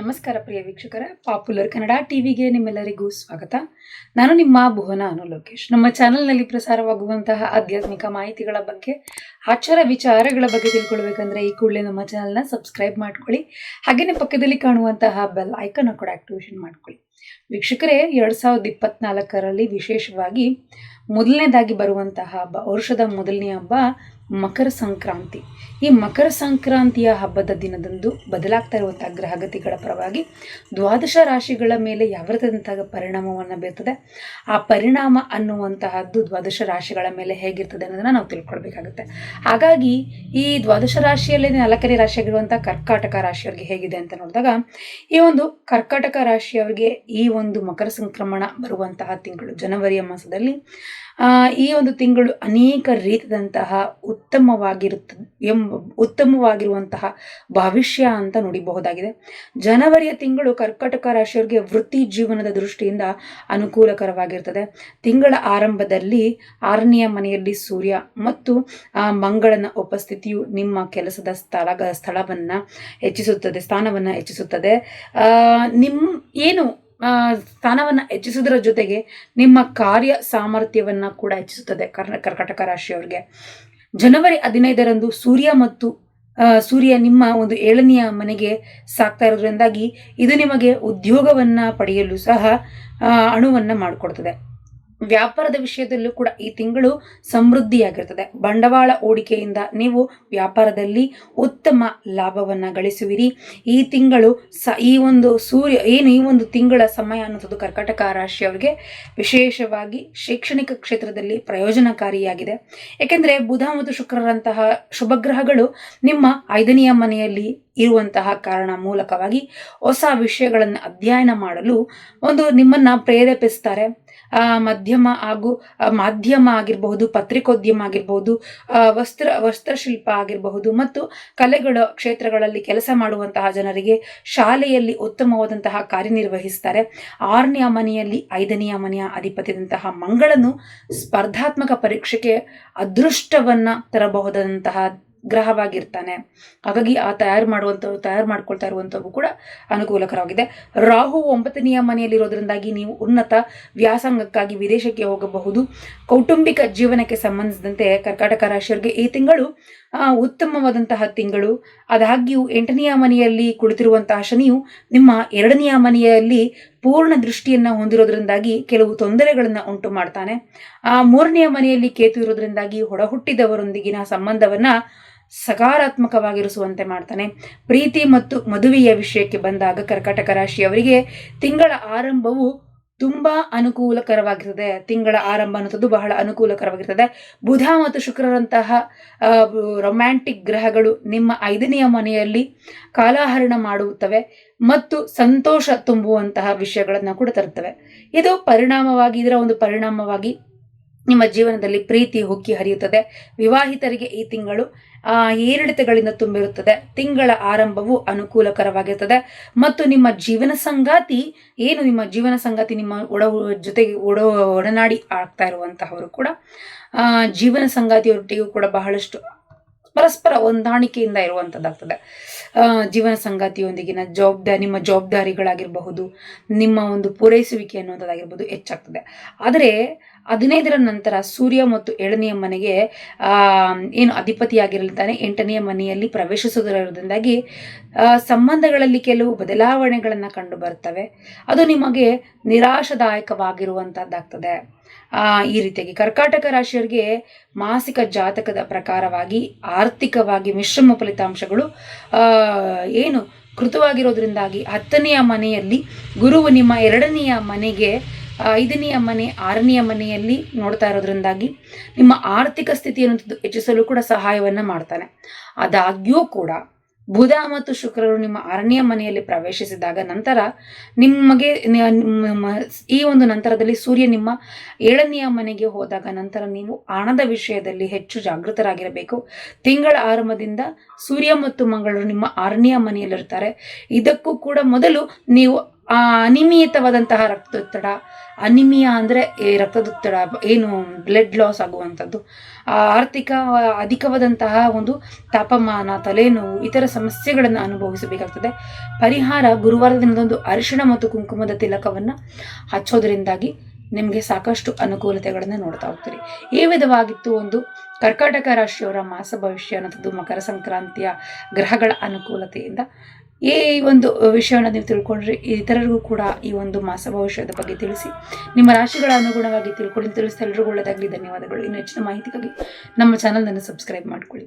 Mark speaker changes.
Speaker 1: ನಮಸ್ಕಾರ ಪ್ರಿಯ ವೀಕ್ಷಕರ ಪಾಪ್ಯುಲರ್ ಕನ್ನಡ ಟಿವಿಗೆ ನಿಮ್ಮೆಲ್ಲರಿಗೂ ಸ್ವಾಗತ. ನಾನು ನಿಮ್ಮ ಭುವನ ಅನು ಲೋಕೇಶ್. ನಮ್ಮ ಚಾನೆಲ್ನಲ್ಲಿ ಪ್ರಸಾರವಾಗುವಂತಹ ಆಧ್ಯಾತ್ಮಿಕ ಮಾಹಿತಿಗಳ ಬಗ್ಗೆ, ಆಚಾರ ವಿಚಾರಗಳ ಬಗ್ಗೆ ತಿಳ್ಕೊಳ್ಬೇಕಂದ್ರೆ ಈ ಕೂಡಲೇ ನಮ್ಮ ಚಾನೆಲ್ನ ಸಬ್ಸ್ಕ್ರೈಬ್ ಮಾಡ್ಕೊಳ್ಳಿ. ಹಾಗೆಯೇ ಪಕ್ಕದಲ್ಲಿ ಕಾಣುವಂತಹ ಬೆಲ್ ಐಕನ್ ಕೂಡ ಆಕ್ಟಿವೇಶನ್ ಮಾಡ್ಕೊಳ್ಳಿ. ವೀಕ್ಷಕರೇ, ಎರಡು ಸಾವಿರದ ಇಪ್ಪತ್ನಾಲ್ಕರಲ್ಲಿ ವಿಶೇಷವಾಗಿ ಮೊದಲನೇದಾಗಿ ಬರುವಂತಹ ಹಬ್ಬ ವರ್ಷದ ಮೊದಲನೇ ಹಬ್ಬ ಮಕರ ಸಂಕ್ರಾಂತಿ. ಈ ಮಕರ ಸಂಕ್ರಾಂತಿಯ ಹಬ್ಬದ ದಿನದಂದು ಬದಲಾಗ್ತಾ ಇರುವಂಥ ಗ್ರಹಗತಿಗಳ ಪರವಾಗಿ ದ್ವಾದಶ ರಾಶಿಗಳ ಮೇಲೆ ಯಾವ ರೀತಿಯಾದಂತಹ ಪರಿಣಾಮವನ್ನು ಬೀರ್ತದೆ, ಆ ಪರಿಣಾಮ ಅನ್ನುವಂತಹದ್ದು ದ್ವಾದಶ ರಾಶಿಗಳ ಮೇಲೆ ಹೇಗಿರ್ತದೆ ಅನ್ನೋದನ್ನು ನಾವು ತಿಳ್ಕೊಳ್ಬೇಕಾಗುತ್ತೆ. ಹಾಗಾಗಿ ಈ ದ್ವಾದಶ ರಾಶಿಯಲ್ಲಿ ನಾಲ್ಕನೇ ರಾಶಿಯಾಗಿರುವಂಥ ಕರ್ಕಾಟಕ ರಾಶಿಯವರಿಗೆ ಹೇಗಿದೆ ಅಂತ ನೋಡಿದಾಗ, ಈ ಒಂದು ಕರ್ಕಾಟಕ ರಾಶಿಯವರಿಗೆ ಈ ಒಂದು ಮಕರ ಸಂಕ್ರಮಣ ಬರುವಂತಹ ತಿಂಗಳು ಜನವರಿಯ ಮಾಸದಲ್ಲಿ ಈ ಒಂದು ತಿಂಗಳು ಅನೇಕ ರೀತಿಯಾದಂತಹ ಉತ್ತಮವಾಗಿರುತ್ತ, ಎಂಬ, ಉತ್ತಮವಾಗಿರುವಂತಹ ಭವಿಷ್ಯ ಅಂತ ನುಡಿಬಹುದಾಗಿದೆ. ಜನವರಿಯ ತಿಂಗಳು ಕರ್ಕಟಕ ರಾಶಿಯವರಿಗೆ ವೃತ್ತಿ ಜೀವನದ ದೃಷ್ಟಿಯಿಂದ ಅನುಕೂಲಕರವಾಗಿರ್ತದೆ. ತಿಂಗಳ ಆರಂಭದಲ್ಲಿ ಆರನೆಯ ಮನೆಯಲ್ಲಿ ಸೂರ್ಯ ಮತ್ತು ಮಂಗಳನ ಉಪಸ್ಥಿತಿಯು ನಿಮ್ಮ ಕೆಲಸದ ಸ್ಥಳ, ಸ್ಥಳವನ್ನು ಹೆಚ್ಚಿಸುತ್ತದೆ, ಸ್ಥಾನವನ್ನು ಹೆಚ್ಚಿಸುತ್ತದೆ. ನಿಮ್ಮ ಏನು ಸ್ಥಾನವನ್ನು ಹೆಚ್ಚಿಸೋದ್ರ ಜೊತೆಗೆ ನಿಮ್ಮ ಕಾರ್ಯ ಸಾಮರ್ಥ್ಯವನ್ನು ಕೂಡ ಹೆಚ್ಚಿಸುತ್ತದೆ ಕರ್ನ, ಕರ್ಕಾಟಕ ರಾಶಿಯವರಿಗೆ. ಜನವರಿ ಹದಿನೈದರಂದು ಸೂರ್ಯ ಮತ್ತು ಸೂರ್ಯ ನಿಮ್ಮ ಒಂದು ಏಳನೆಯ ಮನೆಗೆ ಸಾಕ್ತಾ ಇರೋದ್ರಿಂದಾಗಿ ಇದು ನಿಮಗೆ ಉದ್ಯೋಗವನ್ನು ಪಡೆಯಲು ಸಹ ಅಣುವನ್ನು ಮಾಡಿಕೊಡ್ತದೆ. ವ್ಯಾಪಾರದ ವಿಷಯದಲ್ಲೂ ಕೂಡ ಈ ತಿಂಗಳು ಸಮೃದ್ಧಿಯಾಗಿರ್ತದೆ. ಬಂಡವಾಳ ಹೂಡಿಕೆಯಿಂದ ನೀವು ವ್ಯಾಪಾರದಲ್ಲಿ ಉತ್ತಮ ಲಾಭವನ್ನು ಗಳಿಸುವಿರಿ. ಈ ತಿಂಗಳು ಸ, ಈ ಒಂದು ಸೂರ್ಯ, ಏನು ಈ ಒಂದು ತಿಂಗಳ ಸಮಯ ಅನ್ನೋದು ಕರ್ಕಾಟಕ ರಾಶಿಯವರಿಗೆ ವಿಶೇಷವಾಗಿ ಶೈಕ್ಷಣಿಕ ಕ್ಷೇತ್ರದಲ್ಲಿ ಪ್ರಯೋಜನಕಾರಿಯಾಗಿದೆ. ಏಕೆಂದರೆ ಬುಧ ಮತ್ತು ಶುಕ್ರರಂತಹ ಶುಭಗ್ರಹಗಳು ನಿಮ್ಮ ಐದನೆಯ ಮನೆಯಲ್ಲಿ ಇರುವಂತಹ ಕಾರಣ ಮೂಲಕವಾಗಿ ಹೊಸ ವಿಷಯಗಳನ್ನು ಅಧ್ಯಯನ ಮಾಡಲು ಒಂದು ನಿಮ್ಮನ್ನು ಪ್ರೇರೇಪಿಸ್ತಾರೆ. ಮಧ್ಯಮ ಹಾಗೂ ಮಾಧ್ಯಮ ಆಗಿರಬಹುದು, ಪತ್ರಿಕೋದ್ಯಮ ಆಗಿರಬಹುದು ವಸ್ತ್ರ, ವಸ್ತ್ರಶಿಲ್ಪ ಆಗಿರಬಹುದು ಮತ್ತು ಕಲೆಗಳ ಕ್ಷೇತ್ರಗಳಲ್ಲಿ ಕೆಲಸ ಮಾಡುವಂತಹ ಜನರಿಗೆ ಶಾಲೆಯಲ್ಲಿ ಉತ್ತಮವಾದಂತಹ ಕಾರ್ಯನಿರ್ವಹಿಸ್ತಾರೆ. ಆರನೆಯ ಮನೆಯಲ್ಲಿ ಐದನೆಯ ಮನೆಯ ಅಧಿಪತಿಯಾದಂತಹ ಮಂಗಳನು ಸ್ಪರ್ಧಾತ್ಮಕ ಪರೀಕ್ಷೆಗೆ ಅದೃಷ್ಟವನ್ನು ತರಬಹುದಾದಂತಹ ಗ್ರಹವಾಗಿರ್ತಾನೆ. ಹಾಗಾಗಿ ಆ ತಯಾರು ಮಾಡುವಂಥವ್ರು ತಯಾರು ಮಾಡ್ಕೊಳ್ತಾ ಇರುವಂಥವು ಕೂಡ ಅನುಕೂಲಕರವಾಗಿದೆ. ರಾಹು ಒಂಬತ್ತನೆಯ ಮನೆಯಲ್ಲಿರೋದ್ರಿಂದಾಗಿ ನೀವು ಉನ್ನತ ವ್ಯಾಸಂಗಕ್ಕಾಗಿ ವಿದೇಶಕ್ಕೆ ಹೋಗಬಹುದು. ಕೌಟುಂಬಿಕ ಜೀವನಕ್ಕೆ ಸಂಬಂಧಿಸಿದಂತೆ ಕರ್ಕಾಟಕ ರಾಶಿಯವರಿಗೆ ಈ ತಿಂಗಳು ಉತ್ತಮವಾದಂತಹ ತಿಂಗಳು. ಆದಾಗ್ಯೂ ಎಂಟನೆಯ ಮನೆಯಲ್ಲಿ ಕುಳಿತಿರುವಂತಹ ಶನಿಯು ನಿಮ್ಮ ಎರಡನೆಯ ಮನೆಯಲ್ಲಿ ಪೂರ್ಣ ದೃಷ್ಟಿಯನ್ನು ಹೊಂದಿರೋದ್ರಿಂದಾಗಿ ಕೆಲವು ತೊಂದರೆಗಳನ್ನು ಉಂಟು ಮಾಡ್ತಾನೆ. ಆ ಮೂರನೆಯ ಮನೆಯಲ್ಲಿ ಕೇತು ಇರೋದ್ರಿಂದಾಗಿ ಹೊಡಹುಟ್ಟಿದವರೊಂದಿಗಿನ ಸಂಬಂಧವನ್ನ ಸಕಾರಾತ್ಮಕವಾಗಿರಿಸುವಂತೆ ಮಾಡ್ತಾನೆ. ಪ್ರೀತಿ ಮತ್ತು ಮದುವೆಯ ವಿಷಯಕ್ಕೆ ಬಂದಾಗ ಕರ್ಕಾಟಕ ರಾಶಿಯವರಿಗೆ ತಿಂಗಳ ಆರಂಭವು ತುಂಬಾ ಅನುಕೂಲಕರವಾಗಿರ್ತದೆ. ತಿಂಗಳ ಆರಂಭ ಅನ್ನೋದು ಬಹಳ ಅನುಕೂಲಕರವಾಗಿರ್ತದೆ. ಬುಧ ಮತ್ತು ಶುಕ್ರರಂತಹ ರೊಮ್ಯಾಂಟಿಕ್ ಗ್ರಹಗಳು ನಿಮ್ಮ ಐದನೆಯ ಮನೆಯಲ್ಲಿ ಕಾಲಹರಣ ಮಾಡುತ್ತವೆ ಮತ್ತು ಸಂತೋಷ ತುಂಬುವಂತಹ ವಿಷಯಗಳನ್ನು ಕೂಡ ತರುತ್ತವೆ. ಇದು ಪರಿಣಾಮವಾಗಿ, ಇದರ ಒಂದು ಪರಿಣಾಮವಾಗಿ ನಿಮ್ಮ ಜೀವನದಲ್ಲಿ ಪ್ರೀತಿ ಹುಕ್ಕಿ ಹರಿಯುತ್ತದೆ. ವಿವಾಹಿತರಿಗೆ ಈ ತಿಂಗಳು ಏರಿಳಿತಗಳಿಂದ ತುಂಬಿರುತ್ತದೆ. ತಿಂಗಳ ಆರಂಭವು ಅನುಕೂಲಕರವಾಗಿರುತ್ತದೆ. ಮತ್ತು ನಿಮ್ಮ ಜೀವನ ಸಂಗಾತಿ, ಏನು ನಿಮ್ಮ ಜೀವನ ಸಂಗಾತಿ, ನಿಮ್ಮ ಒಡ, ಜೊತೆಗೆ ಒಡ, ಒಡನಾಡಿ ಆಗ್ತಾ ಇರುವಂತಹವರು ಕೂಡ ಜೀವನ ಸಂಗಾತಿಯೊಟ್ಟಿಗೂ ಕೂಡ ಬಹಳಷ್ಟು ಪರಸ್ಪರ ಹೊಂದಾಣಿಕೆಯಿಂದ ಇರುವಂಥದ್ದಾಗ್ತದೆ ಜೀವನ ಸಂಗಾತಿಯೊಂದಿಗಿನ ಜವಾಬ್ದಾರಿ ನಿಮ್ಮ ಜವಾಬ್ದಾರಿಗಳಾಗಿರಬಹುದು, ನಿಮ್ಮ ಒಂದು ಪೂರೈಸುವಿಕೆ ಅನ್ನುವಂಥದ್ದಾಗಿರ್ಬೋದು ಹೆಚ್ಚಾಗ್ತದೆ. ಆದರೆ, ಹದಿನೈದರ ನಂತರ ಸೂರ್ಯ ಮತ್ತು ಏಳನೆಯ ಮನೆಗೆ ಏನು ಅಧಿಪತಿಯಾಗಿರಲಿದ್ದಾನೆ, ಎಂಟನೆಯ ಮನೆಯಲ್ಲಿ ಪ್ರವೇಶಿಸುವುದರಿಂದಾಗಿ ಸಂಬಂಧಗಳಲ್ಲಿ ಕೆಲವು ಬದಲಾವಣೆಗಳನ್ನು ಕಂಡು ಬರ್ತವೆ. ಅದು ನಿಮಗೆ ನಿರಾಶದಾಯಕವಾಗಿರುವಂಥದ್ದಾಗ್ತದೆ ಈ ರೀತಿಯಾಗಿ ಕರ್ಕಾಟಕ ರಾಶಿಯವರಿಗೆ ಮಾಸಿಕ ಜಾತಕದ ಪ್ರಕಾರವಾಗಿ ಆರ್ಥಿಕವಾಗಿ ಮಿಶ್ರಮ ಫಲಿತಾಂಶಗಳು ಏನು ಕೃತವಾಗಿರೋದ್ರಿಂದಾಗಿ ಹತ್ತನೆಯ ಮನೆಯಲ್ಲಿ ಗುರುವು ನಿಮ್ಮ ಎರಡನೆಯ ಮನೆಗೆ ಐದನೆಯ ಮನೆ, ಆರನೆಯ ಮನೆಯಲ್ಲಿ ನೋಡ್ತಾ ಇರೋದ್ರಿಂದಾಗಿ ನಿಮ್ಮ ಆರ್ಥಿಕ ಸ್ಥಿತಿಯನ್ನು ಹೆಚ್ಚಿಸಲು ಕೂಡ ಸಹಾಯವನ್ನು ಮಾಡ್ತಾನೆ. ಆದಾಗ್ಯೂ ಕೂಡ ಬುಧ ಮತ್ತು ಶುಕ್ರರು ನಿಮ್ಮ ಆರನೆಯ ಮನೆಯಲ್ಲಿ ಪ್ರವೇಶಿಸಿದಾಗ ನಂತರ ನಿಮಗೆ ಈ ಒಂದು ನಂತರದಲ್ಲಿ ಸೂರ್ಯ ನಿಮ್ಮ ಏಳನೆಯ ಮನೆಗೆ ಹೋದಾಗ ನಂತರ ನೀವು ಹಣದ ವಿಷಯದಲ್ಲಿ ಹೆಚ್ಚು ಜಾಗೃತರಾಗಿರಬೇಕು. ತಿಂಗಳ ಆರಂಭದಿಂದ ಸೂರ್ಯ ಮತ್ತು ಮಂಗಳರು ನಿಮ್ಮ ಆರನೆಯ ಮನೆಯಲ್ಲಿರ್ತಾರೆ ಇದಕ್ಕೂ ಕೂಡ ಮೊದಲು ನೀವು ಆ, ಅನಿಯಮಿತವಾದಂತಹ ರಕ್ತದೊತ್ತಡ. ಅನಿಮಿಯಾ ಅಂದರೆ ರಕ್ತದೊತ್ತಡ ಏನು ಬ್ಲಡ್ ಲಾಸ್ ಆಗುವಂಥದ್ದು. ಆರ್ಥಿಕ ಅಧಿಕವಾದಂತಹ ಒಂದು ತಾಪಮಾನ ತಲೆನೋವು ಇತರ ಸಮಸ್ಯೆಗಳನ್ನು ಅನುಭವಿಸಬೇಕಾಗ್ತದೆ. ಪರಿಹಾರ ಗುರುವಾರದ ದಿನದೊಂದು ಅರಿಶಿಣ ಮತ್ತು ಕುಂಕುಮದ ತಿಲಕವನ್ನು ಹಚ್ಚೋದ್ರಿಂದಾಗಿ ನಿಮಗೆ ಸಾಕಷ್ಟು ಅನುಕೂಲತೆಗಳನ್ನು ನೋಡ್ತಾ ಹೋಗ್ತೀರಿ. ಈ ವಿಧವಾಗಿತ್ತು ಒಂದು ಕರ್ಕಾಟಕ ರಾಶಿಯವರ ಮಾಸ ಭವಿಷ್ಯ ಅನ್ನೋದು ಮಕರ ಸಂಕ್ರಾಂತಿಯ ಗ್ರಹಗಳ ಅನುಕೂಲತೆಯಿಂದ. ಈ ಒಂದು ವಿಷಯವನ್ನು ನೀವು ತಿಳ್ಕೊಂಡ್ರೆ ಇತರರಿಗೂ ಕೂಡ ಈ ಒಂದು ಮಾಸ ಭವಿಷ್ಯದ ಬಗ್ಗೆ ತಿಳಿಸಿ. ನಿಮ್ಮ ರಾಶಿಗಳ ಅನುಗುಣವಾಗಿ ತಿಳ್ಕೊಂಡು ತಿಳಿಸಿ ಎಲ್ಲರಿಗೂ ಒಳ್ಳೆಯದಾಗಲಿ ಧನ್ಯವಾದಗಳು. ಇನ್ನು ಹೆಚ್ಚಿನ ಮಾಹಿತಿಗಾಗಿ ನಮ್ಮ ಚಾನಲ್ನನ್ನು ಸಬ್ಸ್ಕ್ರೈಬ್ ಮಾಡ್ಕೊಳ್ಳಿ.